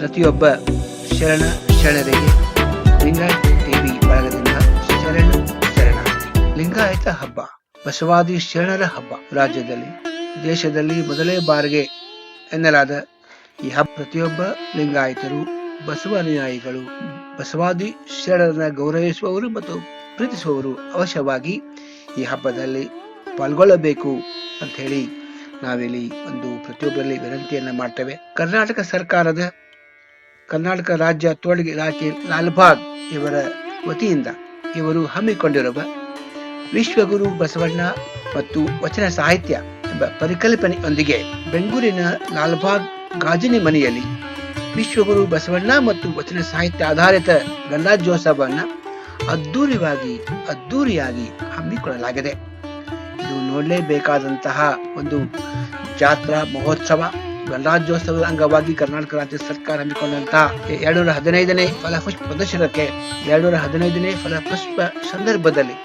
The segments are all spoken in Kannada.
ಪ್ರತಿಯೊಬ್ಬ ಶರಣ ಶರಣರಿಗೆ ಲಿಂಗಾಯತ ದೇವಿ ಬಳಗದಿಂದ ಶರಣ ಶರಣಾರ್ಥಿ ಲಿಂಗಾಯತ ಹಬ್ಬ ಬಸವಾದಿ ಶರಣರ ಹಬ್ಬ. ರಾಜ್ಯದಲ್ಲಿ, ದೇಶದಲ್ಲಿ ಮೊದಲೇ ಬಾರಿಗೆ ಎನ್ನಲಾದ ಈ ಹಬ್ಬ ಪ್ರತಿಯೊಬ್ಬ ಲಿಂಗಾಯತರು, ಬಸವ ಅನುಯಾಯಿಗಳು, ಬಸವಾದಿ ಶರಣರನ್ನ ಗೌರವಿಸುವವರು ಮತ್ತು ಪ್ರೀತಿಸುವವರು ಅವಶ್ಯವಾಗಿ ಈ ಹಬ್ಬದಲ್ಲಿ ಪಾಲ್ಗೊಳ್ಳಬೇಕು ಅಂತ ಹೇಳಿ ನಾವಿಲ್ಲಿ ಒಂದು ಪ್ರತಿಯೊಬ್ಬರಲ್ಲಿ ವಿನಂತಿಯನ್ನ ಮಾಡ್ತೇವೆ. ಕರ್ನಾಟಕ ಸರ್ಕಾರದ ಕರ್ನಾಟಕ ರಾಜ್ಯ ತೋಳಿಗೆ ಇಲಾಖೆ ಲಾಲ್ಬಾಗ್ ಇವರ ವತಿಯಿಂದ ಇವರು ಹಮ್ಮಿಕೊಂಡಿರುವ ವಿಶ್ವಗುರು ಬಸವಣ್ಣ ಮತ್ತು ವಚನ ಸಾಹಿತ್ಯ ಎಂಬ ಪರಿಕಲ್ಪನೆಯೊಂದಿಗೆ ಬೆಂಗಳೂರಿನ ಲಾಲ್ಬಾಗ್ ಗಾಜಿನ ಮನೆಯಲ್ಲಿ ವಿಶ್ವಗುರು ಬಸವಣ್ಣ ಮತ್ತು ವಚನ ಸಾಹಿತ್ಯ ಆಧಾರಿತ ಗಣರಾಜ್ಯೋತ್ಸವವನ್ನು ಅದ್ದೂರಿಯಾಗಿ ಅದ್ದೂರಿಯಾಗಿ ಹಮ್ಮಿಕೊಳ್ಳಲಾಗಿದೆ. ಇದು ನೋಡಲೇಬೇಕಾದಂತಹ ಒಂದು ಜಾತ್ರಾ ಮಹೋತ್ಸವ. ಗಣರಾಜ್ಯೋತ್ಸವದ ಅಂಗವಾಗಿ ಕರ್ನಾಟಕ ರಾಜ್ಯ ಸರ್ಕಾರ ಹಮ್ಮಿಕೊಂಡಂತಹ ಎರಡ್ನೂರ ಹದಿನೈದನೇ ಫಲಪುಷ್ಪ ಪ್ರದರ್ಶನಕ್ಕೆ ಎರಡ್ನೂರ ಹದಿನೈದನೇ ಫಲಪುಷ್ಪ ಸಂದರ್ಭದಲ್ಲಿ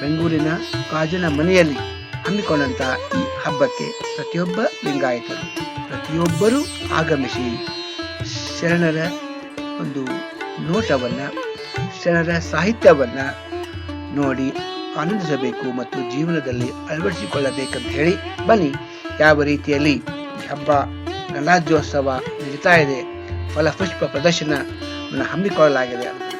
ಬೆಂಗಳೂರಿನ ಕಾಜಿನ ಮನೆಯಲ್ಲಿ ಹಮ್ಮಿಕೊಂಡಂತಹ ಈ ಹಬ್ಬಕ್ಕೆ ಪ್ರತಿಯೊಬ್ಬ ಲಿಂಗಾಯತರು, ಪ್ರತಿಯೊಬ್ಬರೂ ಆಗಮಿಸಿ ಶರಣರ ಒಂದು ನೋಟವನ್ನ, ಶರಣರ ಸಾಹಿತ್ಯವನ್ನ ನೋಡಿ ಆನಂದಿಸಬೇಕು ಮತ್ತು ಜೀವನದಲ್ಲಿ ಅಳವಡಿಸಿಕೊಳ್ಳಬೇಕಂತ ಹೇಳಿ ಬನ್ನಿ. ಯಾವ ರೀತಿಯಲ್ಲಿ ಹಬ್ಬ ಗಣರಾಜ್ಯೋತ್ಸವ ನಡೀತಾ ಇದೆ. ಫಲಪುಷ್ಪ ಪ್ರದರ್ಶನ ಹಮ್ಮಿಕೊಳ್ಳಲಾಗಿದೆ.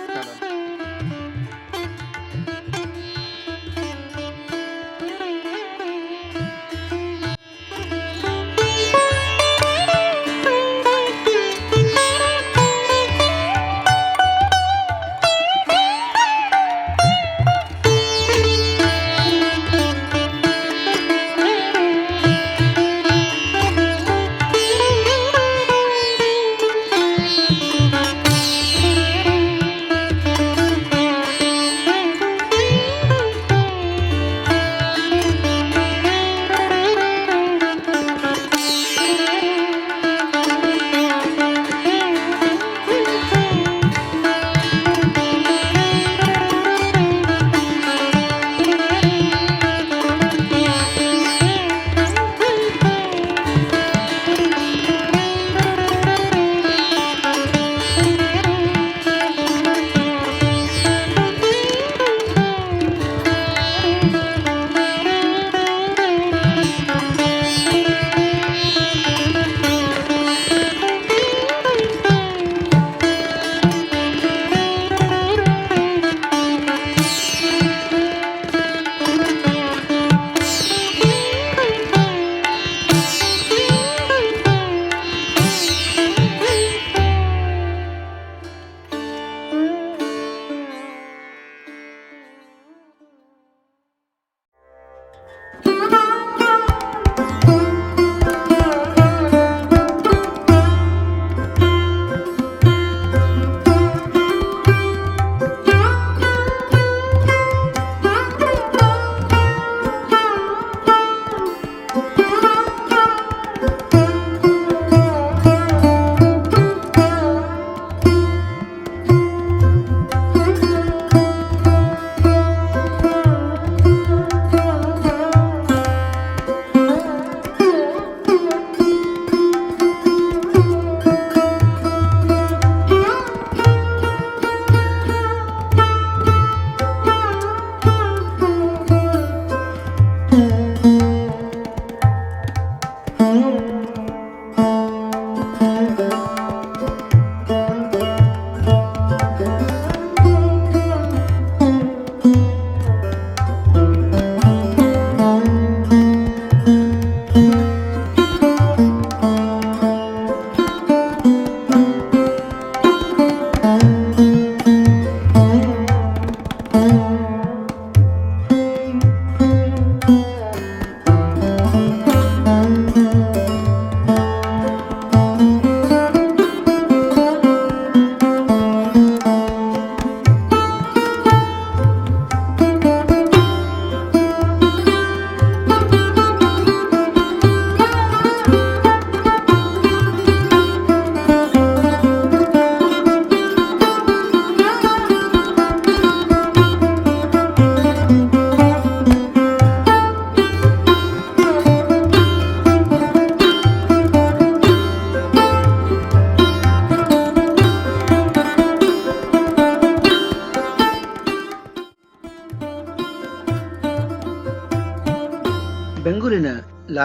Música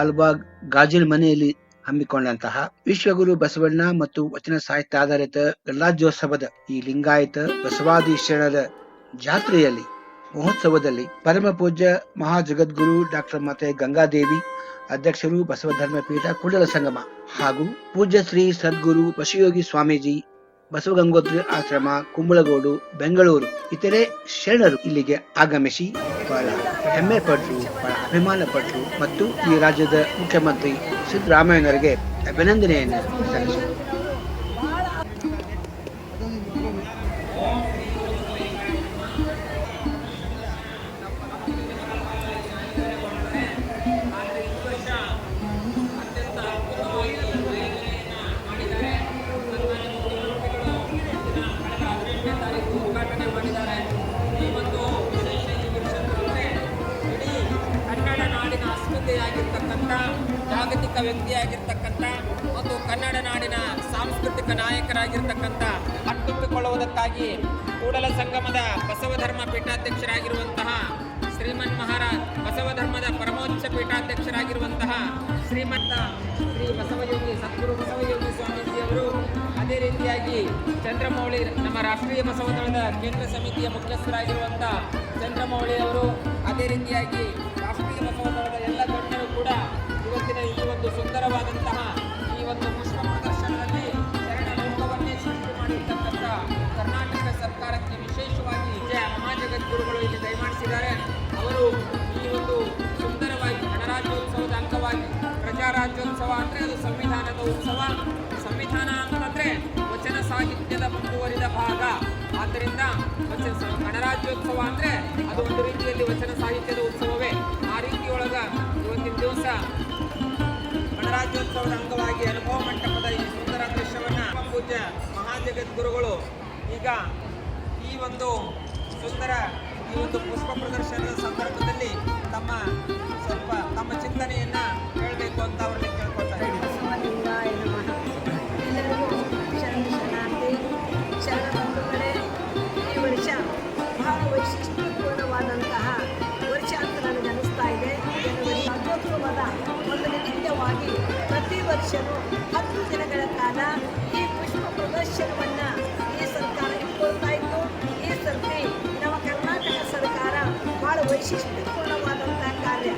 ಲಾಲ್ಬಾಗ್ ಗಾಜಿಲ್ ಮನೆಯಲ್ಲಿ ಹಮ್ಮಿಕೊಂಡಂತಹ ವಿಶ್ವಗುರು ಬಸವಣ್ಣ ಮತ್ತು ವಚನ ಸಾಹಿತ್ಯ ಆಧಾರಿತ ಗಲ್ಲಾಜ್ಯೋತ್ಸವದ ಈ ಲಿಂಗಾಯತ ಬಸವಾದಿ ಶರಣರ ಜಾತ್ರೆಯಲ್ಲಿ ಮಹೋತ್ಸವದಲ್ಲಿ ಪರಮ ಪೂಜ್ಯ ಮಹಾಜಗದ್ಗುರು ಡಾಕ್ಟರ್ ಮಾತೆ ಗಂಗಾದೇವಿ, ಅಧ್ಯಕ್ಷರು ಬಸವ ಧರ್ಮ ಪೀಠ ಕೂಡಲ ಸಂಗಮ ಹಾಗೂ ಪೂಜ್ಯ ಶ್ರೀ ಸದ್ಗುರು ಬಸಯೋಗಿ ಸ್ವಾಮೀಜಿ ಬಸವಗಂಗೋತ್ರಿ ಆಶ್ರಮ ಕುಂಬಳಗೋಡು, ಬೆಂಗಳೂರು ಇತರೆ ಶರಣರು ಇಲ್ಲಿಗೆ ಆಗಮಿಸಿ ಹೆಮ್ಮೆ ಪಟ್ಟರು ಬಹಳ ಅಭಿಮಾನ ಪಟ್ಟರು ಮತ್ತು ಈ ರಾಜ್ಯದ ಮುಖ್ಯಮಂತ್ರಿ ಸಿದ್ದರಾಮಯ್ಯನವರಿಗೆ ಅಭಿನಂದನೆಯನ್ನು ಸಲ್ಲಿಸಿದರು ವ್ಯಕ್ತಿಯಾಗಿರ್ತಕ್ಕಂಥ ಮತ್ತು ಕನ್ನಡ ನಾಡಿನ ಸಾಂಸ್ಕೃತಿಕ ನಾಯಕರಾಗಿರ್ತಕ್ಕಂಥ ಅಟ್ಟಿಟ್ಟುಕೊಳ್ಳುವುದಕ್ಕಾಗಿ ಕೂಡಲ ಸಂಗಮದ ಬಸವ ಧರ್ಮ ಪೀಠಾಧ್ಯಕ್ಷರಾಗಿರುವಂತಹ ಶ್ರೀಮನ್ ಮಹಾರಾಜ್ ಬಸವ ಧರ್ಮದ ಪರಮೋಚ್ಚ ಪೀಠಾಧ್ಯಕ್ಷರಾಗಿರುವಂತಹ ಶ್ರೀಮಂತ ಶ್ರೀ ಬಸವಯೋಗಿ ಸದ್ಗುರು ಬಸವಯೋಗಿ ಸ್ವಾಮೀಜಿಯವರು ಅದೇ ರೀತಿಯಾಗಿ ಚಂದ್ರಮೌಳಿ ನಮ್ಮ ರಾಷ್ಟ್ರೀಯ ಬಸವ ದಳದ ಕೇಂದ್ರ ಸಮಿತಿಯ ಮುಖ್ಯಸ್ಥರಾಗಿರುವಂಥ ಚಂದ್ರಮೌಳಿ ಅವರು ಅದೇ ರೀತಿಯಾಗಿ ರಾಷ್ಟ್ರೀಯ ಬಸವ ಸುಂದರವಾದಂತಹ ಈ ಒಂದು ಪುಷ್ಪ ಪ್ರದರ್ಶನದಲ್ಲಿ ಶರಣ ಲೋಕವನ್ನೇ ಸೃಷ್ಟಿ ಮಾಡಿರ್ತಕ್ಕಂಥ ಕರ್ನಾಟಕ ಸರ್ಕಾರಕ್ಕೆ ವಿಶೇಷವಾಗಿ ವಿಜಯ ಮಹಾಜಗದ್ಗುರುಗಳು ಇಲ್ಲಿ ದಯಮಾಡಿಸಿದ್ದಾರೆ. ಅವರು ಈ ಒಂದು ಸುಂದರವಾಗಿ ಗಣರಾಜ್ಯೋತ್ಸವದ ಅಂಗವಾಗಿ ಪ್ರಜಾರಾಜ್ಯೋತ್ಸವ ಅಂದರೆ ಅದು ಸಂವಿಧಾನದ ಉತ್ಸವ. ಸಂವಿಧಾನ ಅಂತಂದರೆ ವಚನ ಸಾಹಿತ್ಯದ ಮುಂದುವರಿದ ಭಾಗ. ಆದ್ದರಿಂದ ವಚನ ಗಣರಾಜ್ಯೋತ್ಸವ ಅಂದರೆ ಅದು ಒಂದು ರೀತಿಯಲ್ಲಿ ವಚನ ಸಾಹಿತ್ಯದ ಉತ್ಸವವೇ. ಆ ರೀತಿಯೊಳಗ ಇವತ್ತಿನ ದಿವಸ ಗಣರಾಜ್ಯೋತ್ಸವದ ಅಂಗವಾಗಿ ಅನುಭವ ಮಂಟಪದ ಈ ಸುಂದರ ದೃಶ್ಯವನ್ನು ಪೂಜ್ಯ ಮಹಾಜಗದ್ಗುರುಗಳು ಈಗ ಈ ಒಂದು ಸುಂದರ ಈ ಒಂದು ಪುಷ್ಪ ಪ್ರದರ್ಶನದ ಸಂದರ್ಭದಲ್ಲಿ ತಮ್ಮ ಸ್ವಲ್ಪ ತಮ್ಮ ಚಿಂತನೆಯನ್ನ ಹೇಳಬೇಕು ಅಂತ ಅವರಲ್ಲಿ ಕೇಳ್ಕೊಳ್ತಾರೆ ಶರಣ ಈ ವರ್ಷ ಬಹಳ ವೈಶಿಷ್ಟ್ಯಪೂರ್ಣವಾದಂತಹ ವರ್ಷವೂ ಹತ್ತು ದಿನಗಳ ಕಾಲ ಈ ಪುಷ್ಪ ಪ್ರದರ್ಶನವನ್ನು ಈ ಸರ್ಕಾರ ಇಟ್ಕೊಳ್ತಾ ಇತ್ತು. ಈ ಸರ್ತಿ ನಮ್ಮ ಕರ್ನಾಟಕ ಸರ್ಕಾರ ಬಹಳ ವೈಶಿಷ್ಟ್ಯಪೂರ್ಣವಾದಂಥ ಕಾರ್ಯ.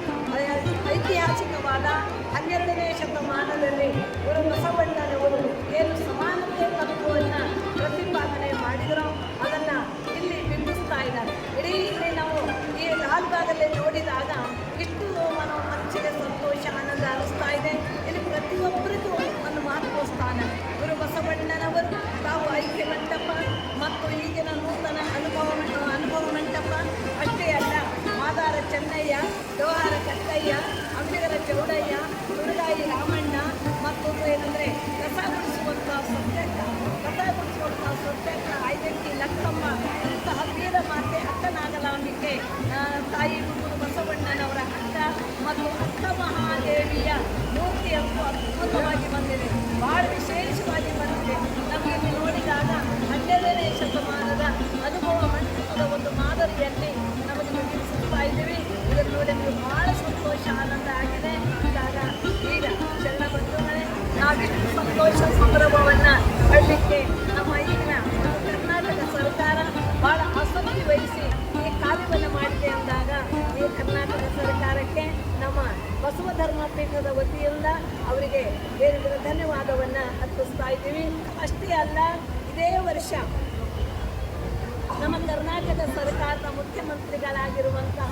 ಐತಿಹಾಸಿಕವಾದ ಹನ್ನೆರಡನೇ ಶತಮಾನದಲ್ಲಿ ಗುರು ಬಸವಣ್ಣನವರು ಏನು ಸಮಾನತೆ ತತ್ವವನ್ನು ಪ್ರತಿಪಾದನೆ ಮಾಡಿದರೋ ಅದನ್ನು ಇಲ್ಲಿ ಬಿಂಬಿಸ್ತಾ ಇದ್ದಾರೆ. ಇಡೀ ಇಲ್ಲಿ ನಾವು ಈ ಲಾಲ್ಬಾಗಲ್ಲಿ ನೋಡಿದಾಗ ಒಂದು ನಮಗೆ ನಮಗೆ ನಿಲ್ಲಿಸುತ್ತಾ ಇದ್ದೀವಿ. ಇದನ್ನು ನೋಡಿ ನಮಗೆ ಬಹಳ ಸಂತೋಷ, ಆನಂದ ಆಗಿದೆ. ಇದಾಗ ಈಗ ಶರಣ ಬಂಧುಗಳೇ, ನಾವಿಷ್ಟು ಸಂತೋಷ, ಸಂಭ್ರಮವನ್ನು ಪಡಲಿಕ್ಕೆ ನಮ್ಮ ಈಗಿನ ಕರ್ನಾಟಕ ಸರ್ಕಾರ ಬಹಳ ಆಸಕ್ತಿ ವಹಿಸಿ ಈ ಕಾರ್ಯವನ್ನು ಮಾಡಿದೆ ಅಂದಾಗ ಈ ಕರ್ನಾಟಕ ಸರ್ಕಾರಕ್ಕೆ ನಮ್ಮ ಬಸವ ಧರ್ಮ ಪೀಠದ ವತಿಯಿಂದ ಅವರಿಗೆ ಧನ್ಯವಾದವನ್ನು ಅರ್ಪಿಸ್ತಾ ಇದ್ದೀವಿ. ಅಷ್ಟೇ ಅಲ್ಲ, ಇದೇ ವರ್ಷ ನಮ್ಮ ಕರ್ನಾಟಕದ ಸರ್ಕಾರದ ಮುಖ್ಯಮಂತ್ರಿಗಳಾಗಿರುವಂತಹ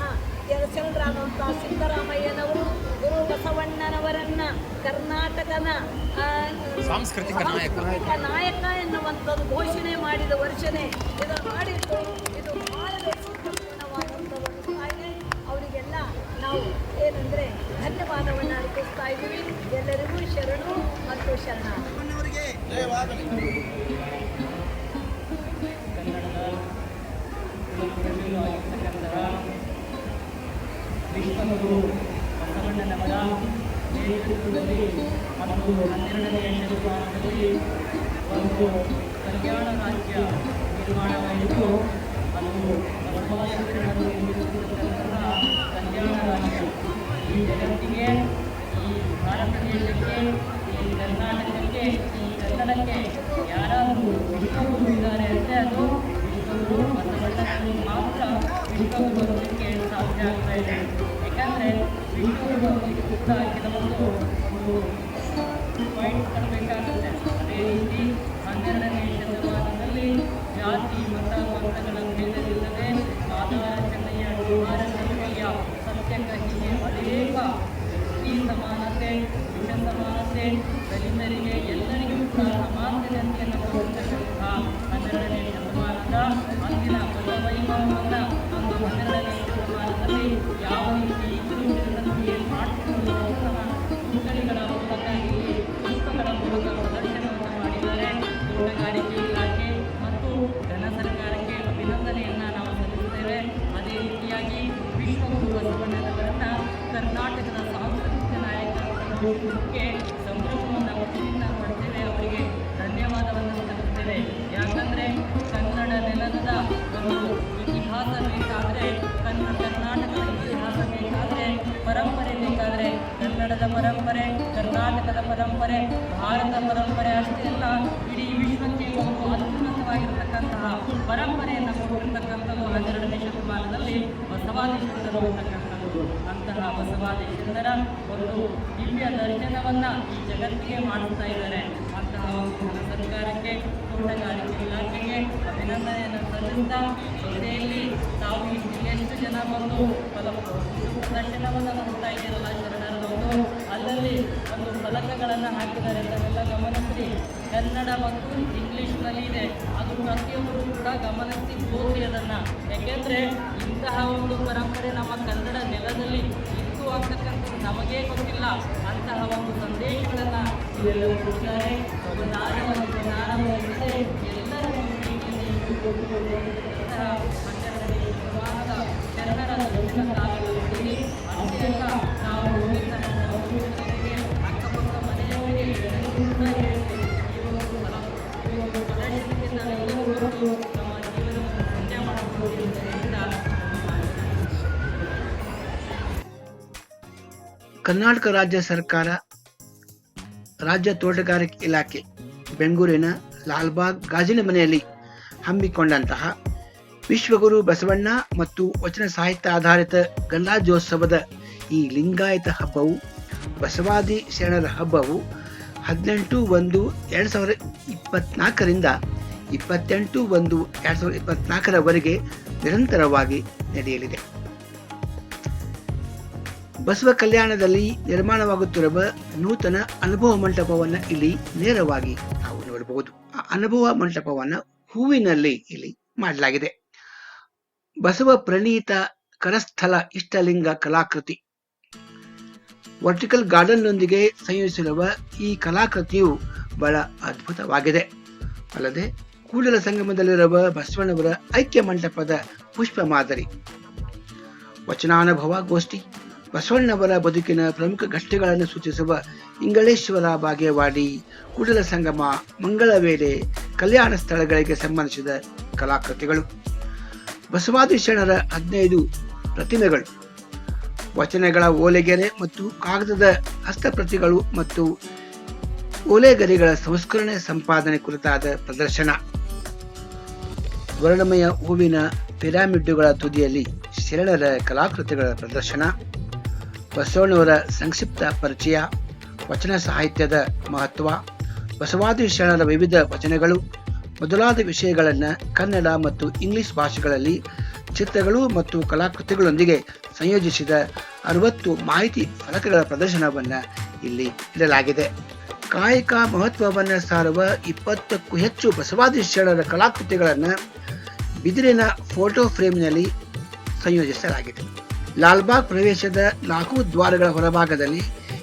ಶರಣರಾದಂತಹ ಸಿದ್ದರಾಮಯ್ಯನವರು ಗುರು ಬಸವಣ್ಣನವರನ್ನ ಕರ್ನಾಟಕದ ಆ, ಸಾಂಸ್ಕೃತಿಕ ನಾಯಕ. ನಾಯಕ ಎನ್ನುವಂಥದ್ದು ಘೋಷಣೆ ಮಾಡಿದ ವರ್ಷನೇ ಇದು ಮಾಡಿದ್ದು. ಇದು ಬಹಳ ನಾವು ಒಂದು ಕಾಯ್ದೆ ಅವರಿಗೆಲ್ಲ ನಾವು ಏನಂದರೆ ಧನ್ಯವಾದವನ್ನು ಅರ್ಪಿಸ್ತಾ ಇದ್ದೀವಿ. ಎಲ್ಲರಿಗೂ ಶರಣು ಮತ್ತು ಶರಣ ವಿಶ್ವಗುರು ಬಸವಣ್ಣನವರ ನೇತೃತ್ವದಲ್ಲಿ ಮತ್ತು ಹನ್ನೆರಡನೆಯ ಶತಮಾನದಲ್ಲಿ ಒಂದು ಕಲ್ಯಾಣ ರಾಜ್ಯ ನಿರ್ಮಾಣವಾಯಿತು ಬಸವಾದಿ ಶರಣರು ನಿರ್ಮಿಸಿದಂತಹ ಕಲ್ಯಾಣ ರಾಜ್ಯ. ಈ ಜಗತ್ತಿಗೆ ದೇಶಕ್ಕೆ, ಈ ಕರ್ನಾಟಕಕ್ಕೆ, ಈ ಕನ್ನಡಕ್ಕೆ ಯಾರಾದರೂ ವಿಶ್ವಗುರು ಇದ್ದಾರೆ ಅಂದರೆ ಅದು ವಿಶ್ವಗುರು ಬಸವಣ್ಣನವರಿಗೆ ಮಾತ್ರ ವಿಶ್ವಗುರು ಬರೋದಕ್ಕೆ ಸಾಧ್ಯ ಆಗ್ತಾ ಇದೆ. ಯಾಕಂದರೆ ವಿಶ್ವಗುರು ಸುತ್ತ ಕೆಲವೊಂದು ಒಂದು ಪಾಯಿಂಟ್ ತರಬೇಕಾಗುತ್ತೆ ಅದೇ ರೀತಿ ಹನ್ನೆರಡನೇ ಶತಮಾನದಲ್ಲಿ ಜಾತಿ ಮತ ಪಂಥಗಳ ಭೇದವಿಲ್ಲದೆ ಆಧಾರ ಚೆನ್ನಯ್ಯ ಕುಮಾರ ಕಲ್ಪಯ್ಯ ಸತ್ಯಕ ಅನೇಕ ಸ್ತ್ರೀ ಸಮಾನತೆ ವಿಷ ಸಮಾನತೆ ದಲಿತರಿಗೆ ಎಲ್ಲರಿಗೂ ಕೂಡ ಸಮಾನತೆಯನ್ನು ಕೊಟ್ಟಿರ್ತಕ್ಕಂತಹ ಹನ್ನೆರಡನೇ ಶತಮಾನದ ಅಂದಿನ ಪದವೈಭವವನ್ನು ಒಂದು ಹನ್ನೆರಡನೇ ಶತಮಾನದಲ್ಲಿ ಕನ್ನಡದ ಪರಂಪರೆ, ಕರ್ನಾಟಕದ ಪರಂಪರೆ, ಭಾರತ ಪರಂಪರೆ ಅಷ್ಟೇ ಅಲ್ಲ, ಇಡೀ ವಿಶ್ವಕ್ಕೆ ಒಂದು ಅತ್ಯುನ್ನತವಾಗಿರತಕ್ಕಂತಹ ಪರಂಪರೆಯನ್ನು ಕೊಟ್ಟಿರ್ತಕ್ಕಂಥದ್ದು ಹನ್ನೆರಡನೇ ಶತಮಾನದಲ್ಲಿ ಬಸವಾದಿ ಅಂತಕ್ಕಂಥದ್ದು ಅಂತಹ ಬಸವಾದೀಶ್ವರರ ಒಂದು ದಿವ್ಯ ದರ್ಶನವನ್ನು ಈ ಜಗತ್ತಿಗೆ ಮಾಡುತ್ತಾ ಇದ್ದಾರೆ. ಅಂತಹ ಒಂದು ಸರ್ಕಾರಕ್ಕೆ, ತೋಟಗಾರಿಕೆ ಇಲಾಖೆಗೆ ಅಭಿನಂದನೆಯನ್ನು ಸಲ್ಲಿಸ್ತಾ ಜೊತೆಯಲ್ಲಿ ತಾವು ಎಷ್ಟು ಜನ ಬಂದು ಫಲ ಪ್ರದರ್ಶನವನ್ನು ನೋಡ್ತಾ ಇದ್ದೀರಲ್ಲ ಅಲ್ಲಲ್ಲಿ ಒಂದು ಫಲಕಗಳನ್ನು ಹಾಕಿದ್ದಾರೆ ಅದನ್ನೆಲ್ಲ ಗಮನಿಸಿ ಕನ್ನಡ ಮತ್ತು ಇಂಗ್ಲೀಷ್ನಲ್ಲಿ ಇದೆ. ಅದು ಪ್ರತಿಯೊಬ್ಬರು ಕೂಡ ಗಮನಿಸಿ ಓದಿ ಅದನ್ನು. ಯಾಕೆಂದರೆ ಇಂತಹ ಒಂದು ಪರಂಪರೆ ನಮ್ಮ ಕನ್ನಡ ನೆಲದಲ್ಲಿ ಇತ್ತು ಅಂತಕ್ಕಂಥದ್ದು ನಮಗೇ ಗೊತ್ತಿಲ್ಲ. ಅಂತಹ ಒಂದು ಸಂದೇಶಗಳನ್ನು ಇವೆಲ್ಲರೂ ಕೊಡ್ತಾರೆ. ಮತ್ತು ಜ್ಞಾನವನ್ನಿದೆ ಎಲ್ಲರ ಇಂತಹ ದರ್ಶನ ಕಾಲದಲ್ಲಿ ಅಷ್ಟೇ ನಾವು ಕರ್ನಾಟಕ ರಾಜ್ಯ ಸರ್ಕಾರ ರಾಜ್ಯ ತೋಟಗಾರಿಕೆ ಇಲಾಖೆ ಬೆಂಗಳೂರಿನ ಲಾಲ್ಬಾಗ್ ಗಾಜಿನ ಮನೆಯಲ್ಲಿ ಹಮ್ಮಿಕೊಂಡಂತಹ ವಿಶ್ವಗುರು ಬಸವಣ್ಣ ಮತ್ತು ವಚನ ಸಾಹಿತ್ಯ ಆಧಾರಿತ ಗಣರಾಜ್ಯೋತ್ಸವದ ಈ ಲಿಂಗಾಯತ ಹಬ್ಬವು ಬಸವಾದಿ ಶರಣರ ಹಬ್ಬವು ಹದಿನೆಂಟು ಒಂದು ಎರಡು ಸಾವಿರದ ಇಪ್ಪತ್ನಾಲ್ಕರಿಂದ ಇಪ್ಪತ್ತೆಂಟು ಒಂದು ಎರಡು ಸಾವಿರದ ಇಪ್ಪತ್ನಾಲ್ಕರವರೆಗೆ ನಿರಂತರವಾಗಿ ನಡೆಯಲಿದೆ. ಬಸವ ಕಲ್ಯಾಣದಲ್ಲಿ ನಿರ್ಮಾಣವಾಗುತ್ತಿರುವ ನೂತನ ಅನುಭವ ಮಂಟಪವನ್ನು ಇಲ್ಲಿ ನೇರವಾಗಿ ನಾವು ನೋಡಬಹುದು. ಆ ಅನುಭವ ಮಂಟಪವನ್ನು ಹೂವಿನಲ್ಲಿ ಇಲ್ಲಿ ಮಾಡಲಾಗಿದೆ. ಬಸವ ಪ್ರಣೀತ ಕರಸ್ಥಲ ಇಷ್ಟಲಿಂಗ ಕಲಾಕೃತಿ ವರ್ಟಿಕಲ್ ಗಾರ್ಡನ್ನೊಂದಿಗೆ ಸಂಯೋಜಿಸಿರುವ ಈ ಕಲಾಕೃತಿಯು ಬಹಳ ಅದ್ಭುತವಾಗಿದೆ. ಅಲ್ಲದೆ ಕೂಡಲ ಸಂಗಮದಲ್ಲಿರುವ ಬಸವಣ್ಣವರ ಐಕ್ಯ ಮಂಟಪದ ಪುಷ್ಪ ಮಾದರಿ. ವಚನಾನುಭವ ಗೋಷ್ಠಿ ಬಸವಣ್ಣವರ ಬದುಕಿನ ಪ್ರಮುಖ ಘಟ್ಟಗಳನ್ನು ಸೂಚಿಸುವ ಇಂಗಳೇಶ್ವರ ಬಾಗೇವಾಡಿ, ಕೂಡಲ ಸಂಗಮ, ಮಂಗಳವೇಳೆ ಕಲ್ಯಾಣ ಸ್ಥಳಗಳಿಗೆ ಸಂಬಂಧಿಸಿದ ಕಲಾಕೃತಿಗಳು. ಬಸವಾದಿ ಶರಣರ ಹದಿನೈದು ಪ್ರತಿಮೆಗಳು. ವಚನಗಳ ಓಲೆಗೆರೆ ಮತ್ತು ಕಾಗದದ ಹಸ್ತಪ್ರತಿಗಳು ಮತ್ತು ಓಲೆಗರಿಗಳ ಸಂಸ್ಕರಣೆ ಸಂಪಾದನೆ ಕುರಿತಾದ ಪ್ರದರ್ಶನ. ವರ್ಣಮಯ ಹೂವಿನ ಪಿರಾಮಿಡ್ಡುಗಳ ತುದಿಯಲ್ಲಿ ಶರಣರ ಕಲಾಕೃತಿಗಳ ಪ್ರದರ್ಶನ. ಬಸವಣ್ಣವರ ಸಂಕ್ಷಿಪ್ತ ಪರಿಚಯ, ವಚನ ಸಾಹಿತ್ಯದ ಮಹತ್ವ, ಬಸವಾದಿ ಶರಣರ ವಿವಿಧ ವಚನಗಳು, ಮೊದಲಾದ ವಿಷಯಗಳನ್ನು ಕನ್ನಡ ಮತ್ತು ಇಂಗ್ಲಿಷ್ ಭಾಷೆಗಳಲ್ಲಿ ಚಿತ್ರಗಳು ಮತ್ತು ಕಲಾಕೃತಿಗಳೊಂದಿಗೆ ಸಂಯೋಜಿಸಿದ ಅರವತ್ತು ಮಾಹಿತಿ ಫಲಕಗಳ ಪ್ರದರ್ಶನವನ್ನು ಇಲ್ಲಿ ಇಡಲಾಗಿದೆ. ಕಾಯಕ ಮಹತ್ವವನ್ನು ಸಾರುವ ಇಪ್ಪತ್ತಕ್ಕೂ ಹೆಚ್ಚು ಬಸವಾದಿ ಶರಣರ ಕಲಾಕೃತಿಗಳನ್ನು ಬಿದಿರಿನ ಫೋಟೋ ಫ್ರೇಮ್ನಲ್ಲಿ ಸಂಯೋಜಿಸಲಾಗಿದೆ. ಲಾಲ್ಬಾಗ್ ಪ್ರವೇಶದ ನಾಲ್ಕು ದ್ವಾರಗಳ ಹೊರಭಾಗದಲ್ಲಿ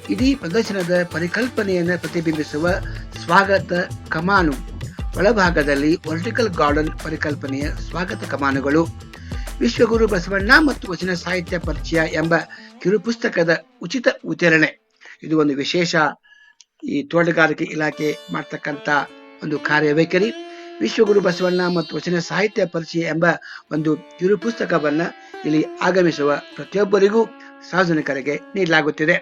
ಇಡೀ ಪ್ರದರ್ಶನದ ಪರಿಕಲ್ಪನೆಯನ್ನು ಪ್ರತಿಬಿಂಬಿಸುವ ಸ್ವಾಗತ ಕಮಾನು. ಒಳಭಾಗದಲ್ಲಿ ವರ್ಟಿಕಲ್ ಗಾರ್ಡನ್ ಪರಿಕಲ್ಪನೆಯ ಸ್ವಾಗತ ಕಮಾನುಗಳು. ವಿಶ್ವಗುರು ಬಸವಣ್ಣ ಮತ್ತು ವಚನ ಸಾಹಿತ್ಯ ಪರಿಚಯ ಎಂಬ ಕಿರು ಪುಸ್ತಕದ ಉಚಿತ ವಿತರಣೆ. ಇದು ಒಂದು ವಿಶೇಷ ಈ ತೋಟಗಾರಿಕೆ ಇಲಾಖೆ ಮಾಡ್ತಕ್ಕಂಥ ಒಂದು ಕಾರ್ಯವೈಖರಿ ವಿಶ್ವಗುರು ಬಸವಣ್ಣ ಮತ್ತು ವಚನ ಸಾಹಿತ್ಯ ಪರಿಚಯ ಎಂಬ ಒಂದು ಕಿರು ಪುಸ್ತಕವನ್ನ ಇಲ್ಲಿ ಆಗಮಿಸುವ ಪ್ರತಿಯೊಬ್ಬರಿಗೂ ಸಾರ್ವಜನಿಕರಿಗೆ ನೀಡಲಾಗುತ್ತಿದೆ.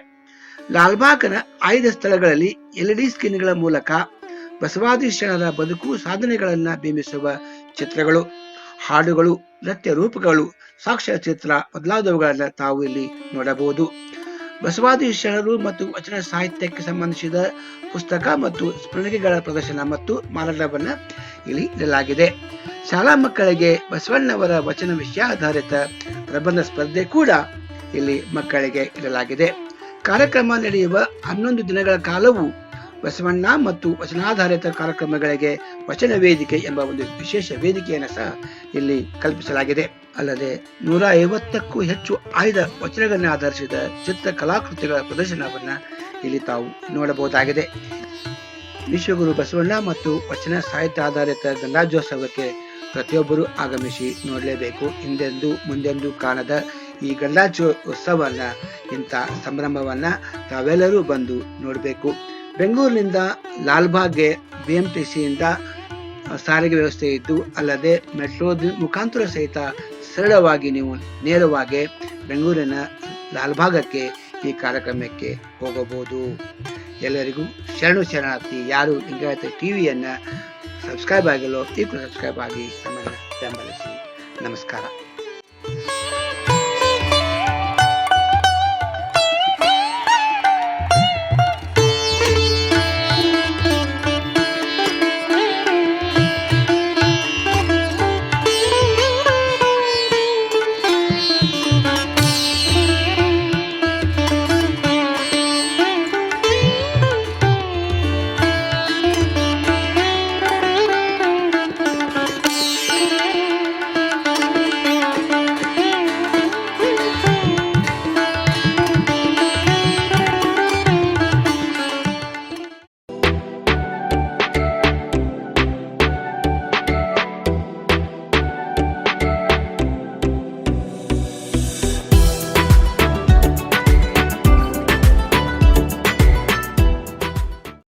ಲಾಲ್ಬಾಗ್ನ ಆಯ್ದ ಸ್ಥಳಗಳಲ್ಲಿ ಎಲ್ಇಡಿ ಸ್ಕ್ರೀನ್ಗಳ ಮೂಲಕ ಬಸವಾದಿ ಶರಣರ ಬದುಕು ಸಾಧನೆಗಳನ್ನು ಬಿಂಬಿಸುವ ಚಿತ್ರಗಳು. ಹಾಡುಗಳು, ನೃತ್ಯ ರೂಪಗಳು, ಸಾಕ್ಷ್ಯಚಿತ್ರ ಮೊದಲಾದವುಗಳನ್ನ ತಾವು ಇಲ್ಲಿ ನೋಡಬಹುದು. ಬಸವಾದಿ ಶರಣರು ಮತ್ತು ವಚನ ಸಾಹಿತ್ಯಕ್ಕೆ ಸಂಬಂಧಿಸಿದ ಪುಸ್ತಕ ಮತ್ತು ಸ್ಮರಣಿಕೆಗಳ ಪ್ರದರ್ಶನ ಮತ್ತು ಮಾರಾಟವನ್ನ ಇಲ್ಲಿ ಇಡಲಾಗಿದೆ. ಶಾಲಾ ಮಕ್ಕಳಿಗೆ ಬಸವಣ್ಣವರ ವಚನ ವಿಷಯ ಆಧಾರಿತ ಪ್ರಬಂಧ ಸ್ಪರ್ಧೆ ಕೂಡ ಇಲ್ಲಿ ಮಕ್ಕಳಿಗೆ ಇಡಲಾಗಿದೆ. ಕಾರ್ಯಕ್ರಮ ನಡೆಯುವ ಹನ್ನೊಂದು ದಿನಗಳ ಕಾಲವು ಬಸವಣ್ಣ ಮತ್ತು ವಚನಾಧಾರಿತ ಕಾರ್ಯಕ್ರಮಗಳಿಗೆ ವಚನ ವೇದಿಕೆ ಎಂಬ ಒಂದು ವಿಶೇಷ ವೇದಿಕೆಯನ್ನು ಸಹ ಇಲ್ಲಿ ಕಲ್ಪಿಸಲಾಗಿದೆ. ಅಲ್ಲದೆ ನೂರ ಐವತ್ತಕ್ಕೂ ಹೆಚ್ಚು ಆಯ್ದ ವಚನಗಳನ್ನ ಆಧರಿಸಿದ ಚಿತ್ರ ಕಲಾಕೃತಿಗಳ ಪ್ರದರ್ಶನವನ್ನ ಇಲ್ಲಿ ತಾವು ನೋಡಬಹುದಾಗಿದೆ. ವಿಶ್ವಗುರು ಬಸವಣ್ಣ ಮತ್ತು ವಚನ ಸಾಹಿತ್ಯ ಆಧಾರಿತ ಗಂಗಾಜೋತ್ಸವಕ್ಕೆ ಪ್ರತಿಯೊಬ್ಬರು ಆಗಮಿಸಿ ನೋಡಲೇಬೇಕು. ಹಿಂದೆಂದು ಮುಂದೆಂದೂ ಕಾಣದ ಈ ಗಂಗಾಜೋ ಉತ್ಸವವನ್ನು ಇಂಥ ಸಂಭ್ರಮವನ್ನ ತಾವೆಲ್ಲರೂ ಬಂದು ನೋಡಬೇಕು. ಬೆಂಗಳೂರಿನಿಂದ ಲಾಲ್ಬಾಗ್ಗೆ ಬಿಎಂಟಿಸಿಯಿಂದ ಸಾರಿಗೆ ವ್ಯವಸ್ಥೆ ಇದ್ದು, ಅಲ್ಲದೆ ಮೆಟ್ರೋ ಮುಖಾಂತರ ಸಹಿತ ಸರಳವಾಗಿ ನೀವು ನೇರವಾಗಿ ಬೆಂಗಳೂರಿನ ಲಾಲ್ಬಾಗಕ್ಕೆ ಈ ಕಾರ್ಯಕ್ರಮಕ್ಕೆ ಹೋಗಬಹುದು. ಎಲ್ಲರಿಗೂ ಶರಣು ಶರಣಾರ್ಥಿ, ಯಾರು ಲಿಂಗಾಯತ ಟಿವಿಯನ್ನ ಸಬ್ಸ್ಕ್ರೈಬ್ ಆಗಿಲ್ಲೋ ಈಗಲೂ ಸಬ್ಸ್ಕ್ರೈಬ್ ಆಗಿ ನಮ್ಮನ್ನು ಬೆಂಬಲಿಸಿ. ನಮಸ್ಕಾರ.